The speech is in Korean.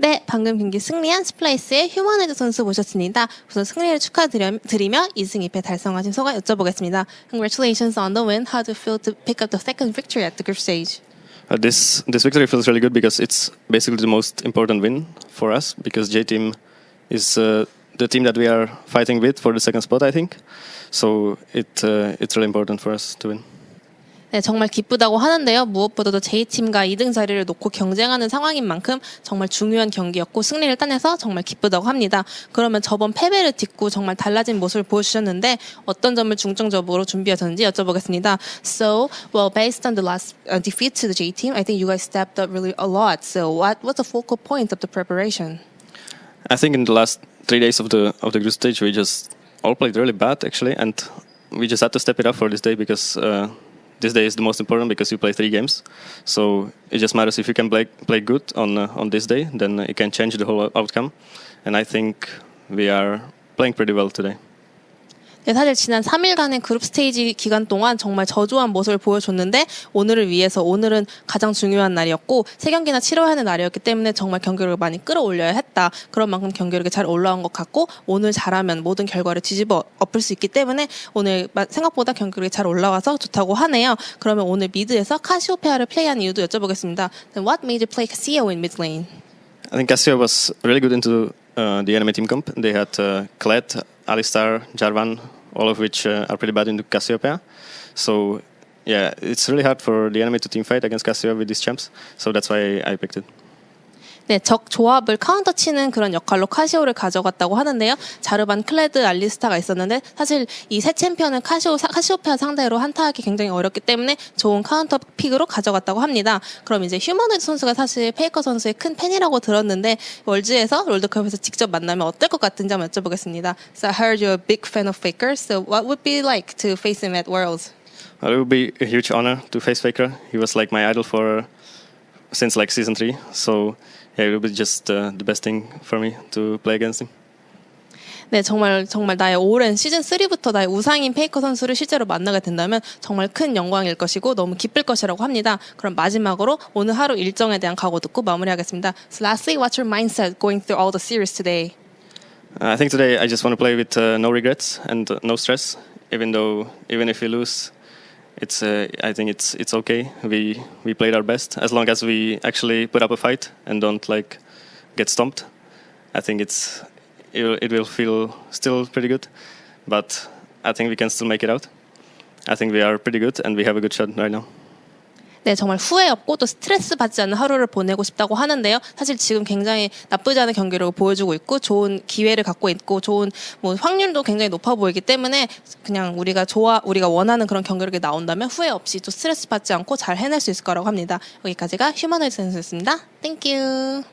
네, 방금 경기 승리한 스플라이스의 휴머네드 선수 모셨습니다. 우선 승리를 축하드리며 2승 2패 달성하신 소감 여쭤보겠습니다. Congratulations on the win. How do you feel to pick up the second victory at the group stage? Uh, this this victory feels really good because it's basically the most important win for us because J Team is uh, the team that we are fighting with for the second spot, I think. So it uh, it's really important for us to win. 네, 정말 기쁘다고 하는데요. 무엇보다도 J팀과 2등 자리를 놓고 경쟁하는 상황인 만큼 정말 중요한 경기였고 승리를 따내서 정말 기쁘다고 합니다. 그러면 저번 패배를 딛고 정말 달라진 모습을 보여주셨는데 어떤 점을 중점적으로 준비하셨는지 여쭤보겠습니다. So, well, based on the last uh, defeat to the J-team, I think you guys stepped up really a lot. So, what what's the focal point of the preparation? I think in the last three days of the of the group stage, we just all played really bad actually, and we just had to step it up for this day because uh, this day is the most important because you play three games. So it just matters if you can play play good on uh, on this day, then it can change the whole outcome. And I think we are playing pretty well today. 네, 사실 지난 3일간의 그룹 스테이지 기간 동안 정말 저조한 모습을 보여줬는데 오늘을 위해서 오늘은 가장 중요한 날이었고 세 경기나 치러야 하는 날이었기 때문에 정말 경기력을 많이 끌어올려야 했다. 그런 만큼 경기력이 잘 올라온 것 같고 오늘 잘하면 모든 결과를 뒤집어 엎을 수 있기 때문에 오늘 마- 생각보다 경기력이 잘 올라와서 좋다고 하네요. 그러면 오늘 미드에서 카시오페아를 플레이한 이유도 여쭤보겠습니다. Then what made you play Casio in mid lane? I think Casio was really good into uh, the enemy team comp. They had uh, Kled, Alistar, Jarvan, all of which uh, are pretty bad into Cassiopeia. So yeah, it's really hard for the enemy to team fight against Cassiopeia with these champs. So that's why I picked it. 네, 적 조합을 카운터 치는 그런 역할로 카시오를 가져갔다고 하는데요. 자르반, 클레드, 알리스타가 있었는데 사실 이 세 챔피언은 카시오, 카시오페아 상대로 한타하기 굉장히 어렵기 때문에 좋은 카운터 픽으로 가져갔다고 합니다. 그럼 이제 휴머노이드 선수가 사실 페이커 선수의 큰 팬이라고 들었는데 월즈에서 롤드컵에서 직접 만나면 어떨 것 같은지 한번 여쭤보겠습니다. So I heard you're a big fan of Faker. So what would be like to face him at Worlds? Well, it would be a huge honor to face Faker. He was like my idol for since like season three. So yeah, it would be just uh, the best thing for me to play against him. 네, 정말 정말 나의 오랜 시즌 3부터 나의 우상인 페이커 선수를 실제로 만나게 된다면 정말 큰 영광일 것이고 너무 기쁠 것이라고 합니다. 그럼 마지막으로 오늘 하루 일정에 대한 각오 듣고 마무리하겠습니다. So lastly, what's your mindset going through all the series today? I think today I just want to play with uh, no regrets and uh, no stress. Even though, even if we lose, it's. Uh, I think it's it's okay. We we played our best as long as we actually put up a fight and don't like get stomped. I think it's it it will feel still pretty good, but I think we can still make it out. I think we are pretty good and we have a good shot right now. 네, 정말 후회 없고 또 스트레스 받지 않는 하루를 보내고 싶다고 하는데요. 사실 지금 굉장히 나쁘지 않은 경기력을 보여주고 있고 좋은 기회를 갖고 있고 좋은 뭐 확률도 굉장히 높아 보이기 때문에 그냥 우리가 좋아 우리가 원하는 그런 경기력이 나온다면 후회 없이 또 스트레스 받지 않고 잘 해낼 수 있을 거라고 합니다. 여기까지가 휴머노이드 선수였습니다. 땡큐.